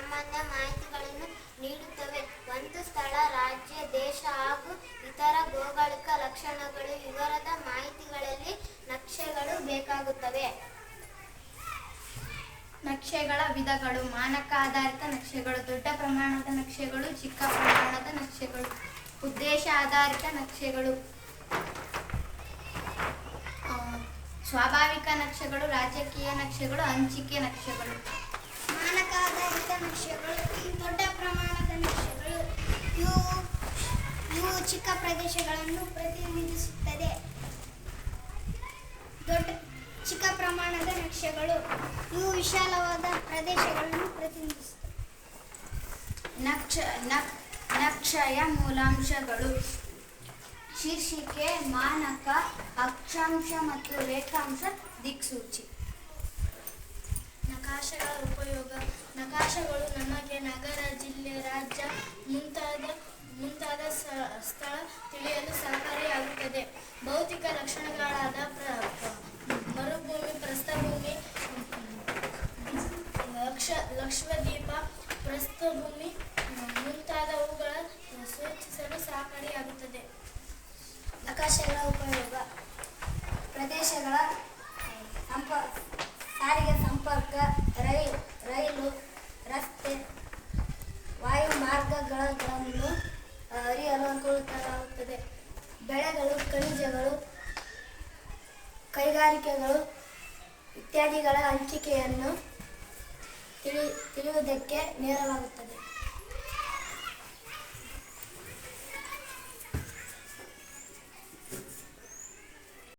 ಸಾಮಾನ್ಯ ಮಾಹಿತಿಗಳನ್ನು ನೀಡುತ್ತವೆ. ಒಂದು ಸ್ಥಳ, ರಾಜ್ಯ, ದೇಶ ಹಾಗೂ ಇತರ ಭೌಗೋಳಿಕ ಲಕ್ಷಣಗಳು ವಿವರದ ಮಾಹಿತಿಗಳಲ್ಲಿ ನಕ್ಷೆಗಳು ಬೇಕಾಗುತ್ತವೆ. ನಕ್ಷೆಗಳ ವಿಧಗಳು, ಮಾನಕ ಆಧಾರಿತ ನಕ್ಷೆಗಳು, ದೊಡ್ಡ ಪ್ರಮಾಣದ ನಕ್ಷೆಗಳು, ಚಿಕ್ಕ ಪ್ರಮಾಣದ ನಕ್ಷೆಗಳು, ಉದ್ದೇಶ ಆಧಾರಿತ ನಕ್ಷೆಗಳು. ಸ್ವಾಭಾವಿಕ ನಕ್ಷೆಗಳು, ರಾಜಕೀಯ ನಕ್ಷೆಗಳು, ಹಂಚಿಕೆ ನಕ್ಷೆಗಳು. ನಕ್ಷೆಗಳು ದೊಡ್ಡ ಪ್ರಮಾಣದ ನಕ್ಷೆಗಳು ಇವು ಇವು ಚಿಕ್ಕ ಪ್ರದೇಶಗಳನ್ನು ಪ್ರತಿನಿಧಿಸುತ್ತದೆ. ದೊಡ್ಡ, ಚಿಕ್ಕ ಪ್ರಮಾಣದ ನಕ್ಷೆಗಳು, ಇವು ವಿಶಾಲವಾದ ಪ್ರದೇಶಗಳನ್ನು ಪ್ರತಿನಿಧಿಸುತ್ತವೆ. ನಕ್ಷ, ನಕ್, ನಕ್ಷೆಯ ಮೂಲಾಂಶಗಳು. ಶೀರ್ಷಿಕೆ, ಮಾನಕ, ಅಕ್ಷಾಂಶ ಮತ್ತು ರೇಖಾಂಶ ದಿಕ್ಸೂಚಿ. ನಕಾಶೆಗಳ ಉಪಯೋಗ. ನಕಾಶೆಗಳು ನಮಗೆ ನಗರ, ಜಿಲ್ಲೆ, ರಾಜ್ಯ ಮುಂತಾದ ಮುಂತಾದ ಸ್ಥಳ ತಿಳಿಯಲು ಸಹಕಾರಿಯಾಗುತ್ತದೆ. ಭೌತಿಕ ಲಕ್ಷಣಗಳಾದ ಮರುಭೂಮಿ, ಪ್ರಸ್ಥಭೂಮಿ, ಲಕ್ಷ, ಲಕ್ಷದ್ವೀಪ, ಪ್ರಸ್ಥಭೂಮಿ, ಮುಂತಾದವುಗಳ ಸೂಚಿಸಲು ಸಹಕಾರಿಯಾಗುತ್ತದೆ. ನಕಾಶಗಳ ಉಪಯೋಗ. ಪ್ರದೇಶಗಳ ಸಂಪ ಸಾರಿಗೆ ಸಂಪರ್ಕ ಮಾರ್ಗಗಳನ್ನು ಅರಿಯಲು ಅನುಕೂಲವಾಗುತ್ತದೆ ಬೆಳೆಗಳು ಖನಿಜಗಳು ಕೈಗಾರಿಕೆಗಳು ಇತ್ಯಾದಿಗಳ ಹಂಚಿಕೆಯನ್ನು ತಿಳಿ ತಿಳಿಯುವುದಕ್ಕೆ ನೆರವಾಗುತ್ತದೆ.